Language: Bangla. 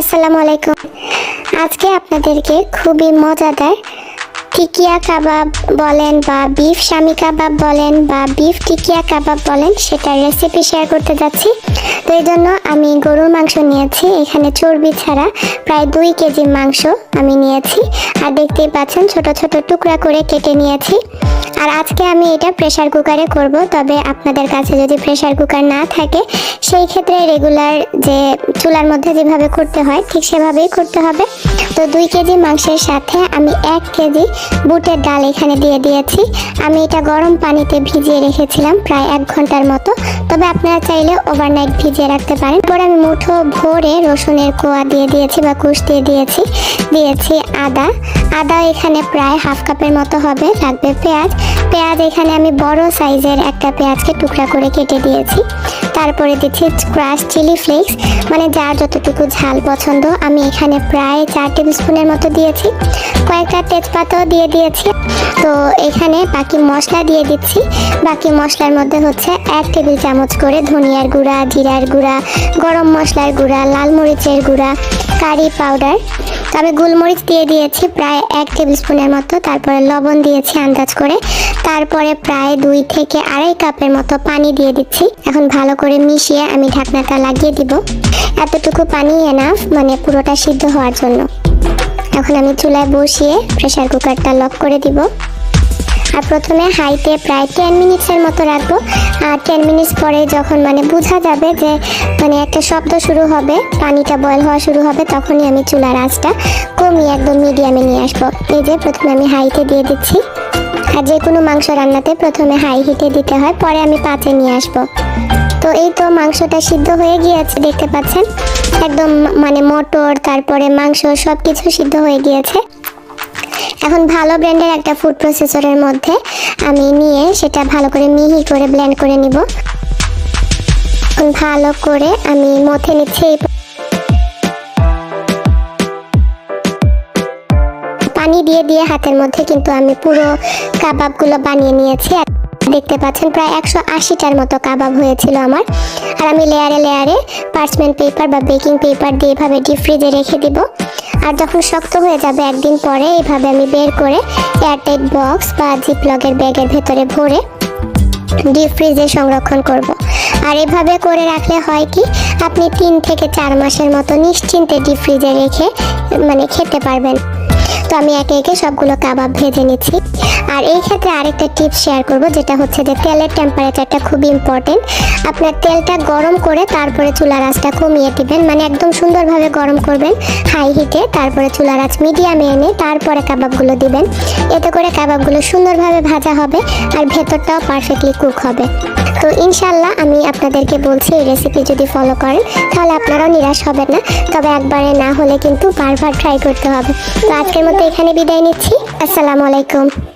আসসালামু আলাইকুম। আজকে আপনাদেরকে খুবই মজাদার টিকিয়া কাবাব বলেন বা বিফ স্বামী কাবাব বলেন বা বিফ টিকিয়া কাবাব বলেন, সেটার রেসিপি শেয়ার করতে যাচ্ছি। তো এই জন্য আমি গরুর মাংস নিয়েছি, এখানে চর্বি ছাড়া প্রায় দুই কেজি মাংস আমি নিয়েছি। আর দেখতেই পাচ্ছেন, ছোট ছোট টুকরা করে কেটে নিয়েছি। আর আজকে আমি এটা প্রেসার কুকারে করব, তবে আপনাদের কাছে যদি প্রেসার কুকার না থাকে, সেই ক্ষেত্রে রেগুলার যে চুলার মধ্যে যেভাবে করতে হয়, ঠিক সেভাবেই করতে হবে। তো দুই কেজি মাংসের সাথে আমি এক কেজি বুটের ডাল এখানে দিয়ে দিয়েছি। আমি এটা গরম পানিতে ভিজিয়ে রেখেছিলাম প্রায় এক ঘণ্টার মতো। তবে আপনারা চাইলে ওভারনাইট ভিজিয়ে রাখতে পারেন। পরে আমি মুঠো ভরে রসুনের কোয়া দিয়ে দিয়েছি বা কুশ দিয়ে দিয়েছি দিয়েছি আদা। আদা এখানে প্রায় হাফ কাপের মতো হবে, লাগবে পেঁয়াজ। পেঁয়াজ এখানে আমি বড় সাইজের একটা পেঁয়াজকে টুকরা করে কেটে দিয়েছি। তারপরে দিচ্ছি ক্রাশ চিলি ফ্লেক্স মানে যার যতটুকু ঝাল পছন্দ, আমি এখানে প্রায় চার টেবিল স্পুনের মতো দিয়েছি। কয়েকটা তেজপাতাও দিয়ে দিয়েছি। তো এখানে বাকি মশলা দিয়ে দিচ্ছি। বাকি মশলার মধ্যে হচ্ছে এক টেবিল চামচ করে ধনিয়ার গুঁড়া, জিরার গুঁড়া, গরম মশলার গুঁড়া, লাল মরিচের গুঁড়া, কারি পাউডার তবে গোলমরিচ দিয়ে দিয়েছি প্রায় এক টেবিল স্পুনের মতো। তারপরে লবণ দিয়েছি আন্দাজ করে। তারপরে প্রায় দুই থেকে আড়াই কাপের মতো পানি দিয়ে দিচ্ছি। এখন ভালো করে মিশিয়ে আমি ঢাকনাটা লাগিয়ে দিব। এতটুকু পানি এনাফ মানে পুরোটা সিদ্ধ হওয়ার জন্য। এখন আমি চুলায় বসিয়ে প্রেসার কুকারটা লক করে দিব। আর প্রথমে হাইতে প্রায় টেন মিনিটসের মতো রাখব। আর টেন মিনিটস পরে যখন মানে বোঝা যাবে যে মানে একটা শব্দ শুরু হবে, পানিটা বয়েল হওয়া শুরু হবে, তখনই আমি চুলার আঁচটা কমিয়ে একদম মিডিয়ামে নিয়ে আসব। এই যে প্রথমে আমি হাইতে দিয়ে দিচ্ছি। আর যে কোনো মাংস রান্নাতে প্রথমে হাই হিটে দিতে হয়, পরে আমি পাঁচে নিয়ে আসব। তো এই তো মাংসটা সিদ্ধ হয়ে গিয়েছে, দেখতে পাচ্ছেন? একদম মানে মটর, তারপরে মাংস সব কিছু সিদ্ধ হয়ে গিয়েছে। এখন ভালো ব্র্যান্ডের একটা ফুড প্রসেসরের মধ্যে আমি নিয়ে সেটা ভালো করে মিহি করে ব্লেন্ড করে নিব। ভালো করে আমি মথে নিচ্ছি পানি দিয়ে দিয়ে হাতের মধ্যে কিন্তু আমি পুরো কাবাবগুলো বানিয়ে নিয়েছি। দেখতে পাচ্ছেন প্রায় একশো আশিটার মতো কাবাব হয়েছিল আমার। আর আমি লেয়ারে লেয়ারে পার্চমেন্ট পেপার বা বেকিং পেপার দিয়ে এভাবে ডিপ ফ্রিজে রেখে দিব। আর যখন শক্ত হয়ে যাবে একদিন পরে এইভাবে আমি বের করে এয়ারটাইট বক্স বা জিপলগের ব্যাগের ভেতরে ভরে ডিপ ফ্রিজে সংরক্ষণ করব। আর এভাবে করে রাখলে হয় কি, আপনি তিন থেকে চার মাসের মতো নিশ্চিন্তে ডিপ ফ্রিজে রেখে মানে খেতে পারবেন। তো আমি একে একে সবগুলো কাবাব ভেজে নিচ্ছি। আর এই ক্ষেত্রে আরেকটা টিপস শেয়ার করব, যেটা হচ্ছে যে তেলের টেম্পারেচারটা খুবই ইম্পর্টেন্ট আপনার তেলটা গরম করে তারপরে চুলার আঁচটা কমিয়ে দিবেন মানে একদম সুন্দরভাবে গরম করবেন হাই হিটে তারপরে চুলার আঁচ মিডিয়ামে এনে তারপরে কাবাবগুলো দিবেন। এতে করে কাবাবগুলো সুন্দরভাবে ভাজা হবে আর ভেতরটাও পারফেক্টলি কুক হবে। তো ইনশাল্লাহ আমি আপনাদেরকে বলছি, এই রেসিপি যদি ফলো করেন, তাহলে আপনারাও নিরাশ হবেন না। তবে একবারে না হলে কিন্তু বারবার ট্রাই করতে হবে। তো আজকের মতো এখানে বিদায় নিচ্ছি। আসসালামু আলাইকুম।